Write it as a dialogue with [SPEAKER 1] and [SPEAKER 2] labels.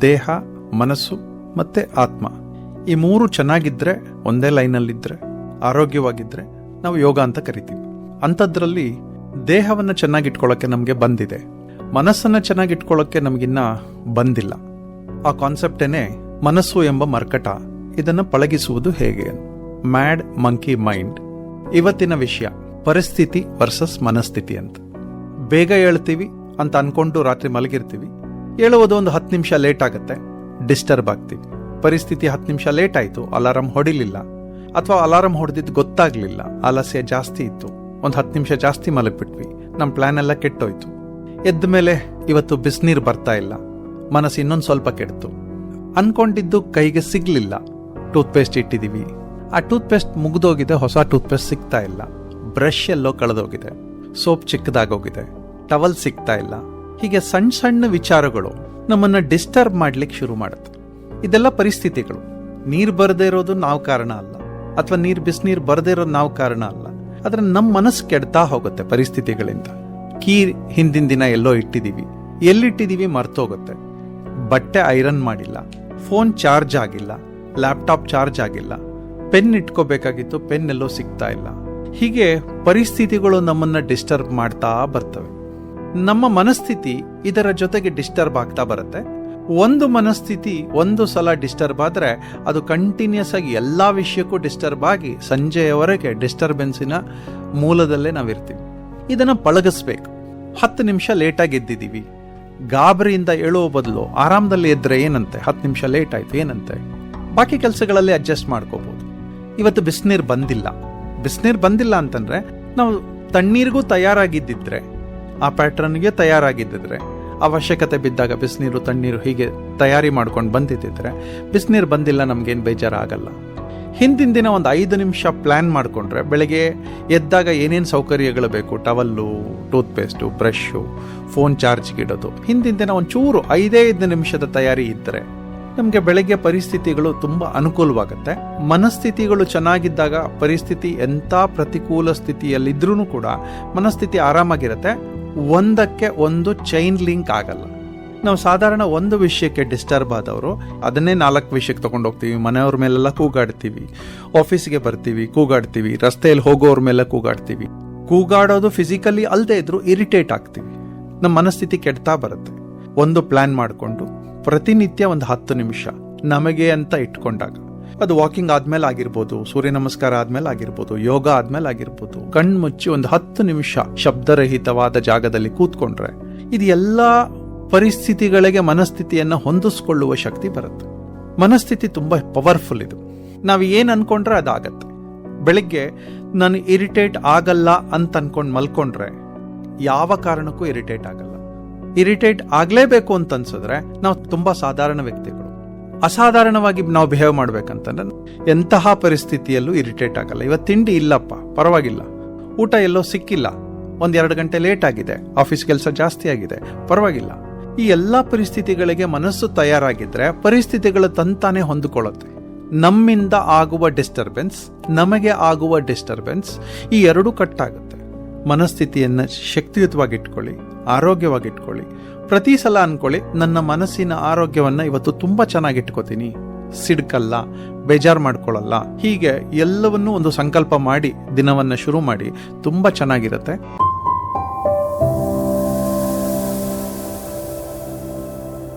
[SPEAKER 1] ದೇಹ, ಮನಸ್ಸು ಮತ್ತೆ ಆತ್ಮ. ಈ ಮೂರು ಚೆನ್ನಾಗಿದ್ರೆ, ಒಂದೇ ಲೈನಲ್ಲಿದ್ದರೆ ಆರೋಗ್ಯವಾಗಿದ್ರೆ ನಾವು ಯೋಗ ಅಂತ ಕರಿತೀವಿ. ಅಂಥದ್ರಲ್ಲಿ ದೇಹವನ್ನು ಚೆನ್ನಾಗಿಟ್ಕೊಳ್ಳೋಕ್ಕೆ ನಮಗೆ ಬಂದಿದೆ. ಮನಸ್ಸನ್ನು ಚೆನ್ನಾಗಿಟ್ಕೊಳ್ಳೋಕ್ಕೆ ನಮಗಿನ್ನ ಬಂದಿಲ್ಲ. ಆ ಕಾನ್ಸೆಪ್ಟೇನೆ ಮನಸ್ಸು ಎಂಬ ಮರ್ಕಟ. ಇದನ್ನು ಪಳಗಿಸುವುದು ಹೇಗೆ? Mad monkey mind. ಇವತ್ತಿನ ವಿಷಯ, ಪರಿಸ್ಥಿತಿ ವರ್ಸಸ್ ಮನಸ್ಥಿತಿ ಅಂತ. ಬೇಗ ಹೇಳ್ತೀವಿ ಅಂತ ಅನ್ಕೊಂಡು ರಾತ್ರಿ ಮಲಗಿರ್ತೀವಿ. ಹೇಳುವುದು ಒಂದು ಹತ್ತು ನಿಮಿಷ ಲೇಟ್ ಆಗುತ್ತೆ. ಡಿಸ್ಟರ್ಬ್ ಆಗ್ತೀವಿ. ಪರಿಸ್ಥಿತಿ ಹತ್ತು ನಿಮಿಷ ಲೇಟ್ ಆಯಿತು. ಅಲಾರಾಮ್ ಹೊಡಿಲಿಲ್ಲ. ಅಥವಾ ಅಲಾರಾಮ್ ಹೊಡೆದಿದ್ದು ಗೊತ್ತಾಗಲಿಲ್ಲ. ಆಲಸ್ಯ ಜಾಸ್ತಿ ಇತ್ತು. ಒಂದು ಹತ್ತು ನಿಮಿಷ ಜಾಸ್ತಿ ಮಲಗಿಬಿಟ್ವಿ. ನಮ್ಮ ಪ್ಲ್ಯಾನ್ ಎಲ್ಲ ಕೆಟ್ಟೋಯ್ತು. ಎದ್ದ ಮೇಲೆ ಇವತ್ತು ಬಿಸಿನೀರು ಬರ್ತಾ ಇಲ್ಲ. ಮನಸ್ಸು ಇನ್ನೊಂದು ಸ್ವಲ್ಪ ಕೆಡ್ತು. ಅನ್ಕೊಂಡಿದ್ದು ಕೈಗೆ ಸಿಗ್ಲಿಲ್ಲ. ಟೂತ್ ಪೇಸ್ಟ್ ಇಟ್ಟಿದೀವಿ. ಆ ಟೂತ್ ಪೇಸ್ಟ್ ಮುಗ್ದೋಗಿದೆ. ಹೊಸ ಟೂತ್ ಪೇಸ್ಟ್ ಸಿಗ್ತಾ ಇಲ್ಲ. ಬ್ರಷ್ ಎಲ್ಲೋ ಕಳೆದೋಗಿದೆ. ಸೋಪ್ ಚಿಕ್ಕದಾಗೋಗಿದೆ. ಟವಲ್ ಸಿಗ್ತಾ ಇಲ್ಲ. ಹೀಗೆ ಸಣ್ಣ ಸಣ್ಣ ವಿಚಾರಗಳು ನಮ್ಮನ್ನ ಡಿಸ್ಟರ್ಬ್ ಮಾಡ್ಲಿಕ್ಕೆ ಶುರು ಮಾಡುತ್ತೆ. ಇದೆಲ್ಲ ಪರಿಸ್ಥಿತಿಗಳು. ನೀರು ಬರದೇ ಇರೋದು ನಾವು ಕಾರಣ ಅಲ್ಲ. ಅಥವಾ ನೀರು ಬಿಸಿನೀರು ಬರದೇ ಇರೋದು ನಾವು ಕಾರಣ ಅಲ್ಲ. ಆದ್ರೆ ನಮ್ಮ ಮನಸ್ಸು ಕೆಡ್ತಾ ಹೋಗುತ್ತೆ ಪರಿಸ್ಥಿತಿಗಳಿಂದ. ಕೀ ಹಿಂದಿನ ದಿನ ಎಲ್ಲೋ ಇಟ್ಟಿದೀವಿ. ಎಲ್ಲಿಟ್ಟಿದ್ದೀವಿ ಮರ್ತೋಗುತ್ತೆ. ಬಟ್ಟೆ ಐರನ್ ಮಾಡಿಲ್ಲ. ಫೋನ್ ಚಾರ್ಜ್ ಆಗಿಲ್ಲ. ಲ್ಯಾಪ್ಟಾಪ್ ಚಾರ್ಜ್ ಆಗಿಲ್ಲ. ಪೆನ್ ಇಟ್ಕೋಬೇಕಾಗಿತ್ತು, ಪೆನ್ ಎಲ್ಲೋ ಸಿಗ್ತಾ ಇಲ್ಲ. ಹೀಗೆ ಪರಿಸ್ಥಿತಿಗಳು ನಮ್ಮನ್ನ ಡಿಸ್ಟರ್ಬ್ ಮಾಡ್ತಾ ಬರ್ತವೆ. ನಮ್ಮ ಮನಸ್ಥಿತಿ ಇದರ ಜೊತೆಗೆ ಡಿಸ್ಟರ್ಬ್ ಆಗ್ತಾ ಬರುತ್ತೆ. ಒಂದು ಮನಸ್ಥಿತಿ ಒಂದು ಸಲ ಡಿಸ್ಟರ್ಬ್ ಆದರೆ ಅದು ಕಂಟಿನ್ಯೂಸ್ ಆಗಿ ಎಲ್ಲ ವಿಷಯಕ್ಕೂ ಡಿಸ್ಟರ್ಬ್ ಆಗಿ ಸಂಜೆಯವರೆಗೆ ಡಿಸ್ಟರ್ಬೆನ್ಸಿನ ಮೂಲದಲ್ಲೇ ನಾವಿರ್ತೀವಿ. ಇದನ್ನು ಪಳಗಿಸ್ಬೇಕು. ಹತ್ತು ನಿಮಿಷ ಲೇಟಾಗಿ ಎದ್ದಿದ್ದೀವಿ. ಗಾಬರಿಯಿಂದ ಏಳುವ ಬದಲು ಆರಾಮದಲ್ಲಿ ಎದ್ದರೆ ಏನಂತೆ? ಹತ್ತು ನಿಮಿಷ ಲೇಟ್ ಆಯಿತು, ಏನಂತೆ? ಬಾಕಿ ಕೆಲಸಗಳಲ್ಲಿ ಅಡ್ಜಸ್ಟ್ ಮಾಡ್ಕೋಬಹುದು ಇವತ್ತು ಬಿಸಿನೀರು ಬಂದಿಲ್ಲ. ಬಿಸಿನೀರು ಬಂದಿಲ್ಲ ಅಂತಂದ್ರೆ ನಾವು ತಣ್ಣೀರಿಗೂ ತಯಾರಾಗಿದ್ದಿದ್ರೆ ಆ ಪ್ಯಾಟ್ರನ್ಗೆ ತಯಾರಾಗಿದ್ದಿದ್ರೆ. ಅವಶ್ಯಕತೆ ಬಿದ್ದಾಗ ಬಿಸಿನೀರು, ತಣ್ಣೀರು ಹೀಗೆ ತಯಾರಿ ಮಾಡ್ಕೊಂಡು ಬಂದಿದ್ದಿದ್ರೆ, ಬಿಸಿನೀರು ಬಂದಿಲ್ಲ ನಮ್ಗೇನು ಬೇಜಾರಾಗಲ್ಲ. ಹಿಂದಿನ ದಿನ ಒಂದು ಐದು ನಿಮಿಷ ಪ್ಲ್ಯಾನ್ ಮಾಡಿಕೊಂಡ್ರೆ ಬೆಳಗ್ಗೆ ಎದ್ದಾಗ ಏನೇನು ಸೌಕರ್ಯಗಳು ಬೇಕು? Towel, toothpaste paste brush phone ಚಾರ್ಜ್ಗೆ ಇಡೋದು ಹಿಂದಿನ ದಿನ ಒಂಚೂರು ಐದೇ ಐದು ನಿಮಿಷದ ತಯಾರಿ ಇದ್ದರೆ ನಮಗೆ ಬೆಳಗ್ಗೆ ಪರಿಸ್ಥಿತಿಗಳು ತುಂಬ ಅನುಕೂಲವಾಗುತ್ತೆ. ಮನಸ್ಥಿತಿಗಳು ಚೆನ್ನಾಗಿದ್ದಾಗ ಪರಿಸ್ಥಿತಿ ಎಂಥ ಪ್ರತಿಕೂಲ ಸ್ಥಿತಿಯಲ್ಲಿದ್ರೂ ಕೂಡ ಮನಸ್ಥಿತಿ ಆರಾಮಾಗಿರುತ್ತೆ. ಒಂದಕ್ಕೆ ಒಂದು ಚೈನ್ ಲಿಂಕ್ ಆಗಲ್ಲ. ನಾವು ಸಾಧಾರಣ ಒಂದು ವಿಷಯಕ್ಕೆ ಡಿಸ್ಟರ್ಬ್ ಆದವರು, ಅದನ್ನೇ ನಾಲ್ಕು ವಿಷಯಕ್ಕೆ ತಗೊಂಡು ಹೋಗ್ತೀವಿ. ಮನೆಯವ್ರ ಮೇಲೆಲ್ಲ ಕೂಗಾಡ್ತೀವಿ. ಆಫೀಸ್ಗೆ ಬರ್ತೀವಿ, ಕೂಗಾಡ್ತೀವಿ. ರಸ್ತೆಯಲ್ಲಿ ಹೋಗೋವ್ರ ಮೇಲೆ ಕೂಗಾಡ್ತೀವಿ. ಕೂಗಾಡೋದು ಫಿಸಿಕಲಿ ಅಲ್ಲದೆ ಇದ್ರೂ ಇರಿಟೇಟ್ ಆಗ್ತೀವಿ. ನಮ್ಮ ಮನಸ್ಥಿತಿ ಕೆಡ್ತಾ ಬರುತ್ತೆ. ಒಂದು ಪ್ಲಾನ್ ಮಾಡಿಕೊಂಡು ಪ್ರತಿನಿತ್ಯ ಒಂದು ಹತ್ತು ನಿಮಿಷ ನಮಗೆ ಅಂತ ಇಟ್ಕೊಂಡಾಗ. ಅದು ವಾಕಿಂಗ್ ಆದ್ಮೇಲೆ ಆಗಿರ್ಬೋದು, ಸೂರ್ಯ ನಮಸ್ಕಾರ ಆದ್ಮೇಲೆ ಆಗಿರ್ಬೋದು, ಯೋಗ ಆದ್ಮೇಲೆ ಆಗಿರ್ಬೋದು. ಕಣ್ಣು ಮುಚ್ಚಿ ಒಂದು ಹತ್ತು ನಿಮಿಷ ಶಬ್ದರಹಿತವಾದ ಜಾಗದಲ್ಲಿ ಕೂತ್ಕೊಂಡ್ರೆ ಇದು ಎಲ್ಲಾ ಪರಿಸ್ಥಿತಿಗಳಿಗೆ ಮನಸ್ಥಿತಿಯನ್ನ ಹೊಂದಿಸ್ಕೊಳ್ಳುವ ಶಕ್ತಿ ಬರುತ್ತೆ. ಮನಸ್ಥಿತಿ ತುಂಬಾ ಪವರ್ಫುಲ್ ಇದು. ನಾವು ಏನ್ ಅನ್ಕೊಂಡ್ರೆ ಅದಾಗತ್ತೆ. ಬೆಳಿಗ್ಗೆ ನಾನು ಇರಿಟೇಟ್ ಆಗಲ್ಲ ಅಂತ ಅನ್ಕೊಂಡು ಮಲ್ಕೊಂಡ್ರೆ ಯಾವ ಕಾರಣಕ್ಕೂ ಇರಿಟೇಟ್ ಆಗಲ್ಲ. ಇರಿಟೇಟ್ ಆಗಲೇಬೇಕು ಅಂತ ಅನ್ಸಿದ್ರೆ ನಾವು ತುಂಬಾ ಸಾಧಾರಣ ವ್ಯಕ್ತಿಗಳು. ಅಸಾಧಾರಣವಾಗಿ ನಾವು ಬಿಹೇವ್ ಮಾಡ್ಬೇಕಂತಂದ್ರೆ ಎಂತಹ ಪರಿಸ್ಥಿತಿಯಲ್ಲೂ ಇರಿಟೇಟ್ ಆಗಲ್ಲ. ಇವತ್ತು ತಿಂಡಿ ಇಲ್ಲಪ್ಪ, ಪರವಾಗಿಲ್ಲ. ಊಟ ಎಲ್ಲೋ ಸಿಕ್ಕಿಲ್ಲ. ಒಂದೆರಡು ಗಂಟೆ ಲೇಟ್ ಆಗಿದೆ. ಆಫೀಸ್ ಕೆಲಸ ಜಾಸ್ತಿ ಆಗಿದೆ. ಪರವಾಗಿಲ್ಲ. ಈ ಎಲ್ಲಾ ಪರಿಸ್ಥಿತಿಗಳಿಗೆ ಮನಸ್ಸು ತಯಾರಾಗಿದ್ರೆ ಪರಿಸ್ಥಿತಿಗಳು ತಂತಾನೆ ಹೊಂದಿಕೊಳ್ಳುತ್ತೆ. ನಮ್ಮಿಂದ ಆಗುವ ಡಿಸ್ಟರ್ಬೆನ್ಸ್ ನಮಗೆ ಆಗುವ ಡಿಸ್ಟರ್ಬೆನ್ಸ್ ಈ ಎರಡೂ ಕಟ್ಟಾಗುತ್ತೆ ಮನಸ್ಥಿತಿಯನ್ನ ಶಕ್ತಿಯುತವಾಗಿಟ್ಕೊಳ್ಳಿ ಆರೋಗ್ಯವಾಗಿಟ್ಕೊಳ್ಳಿ. ಪ್ರತಿ ಸಲ ಅನ್ಕೊಳ್ಳಿ, ನನ್ನ ಮನಸ್ಸಿನ ಆರೋಗ್ಯವನ್ನ ಇವತ್ತು ತುಂಬಾ ಚೆನ್ನಾಗಿ ಇಟ್ಕೋತೀನಿ. ಸಿಡ್ಕಲ್ಲ, ಬೇಜಾರ್ ಮಾಡ್ಕೊಳ್ಳಲ್ಲ ಹೀಗೆ ಎಲ್ಲವನ್ನೂ ಒಂದು ಸಂಕಲ್ಪ ಮಾಡಿ, ದಿನವನ್ನ ಶುರು ಮಾಡಿ, ತುಂಬಾ ಚೆನ್ನಾಗಿರುತ್ತೆ.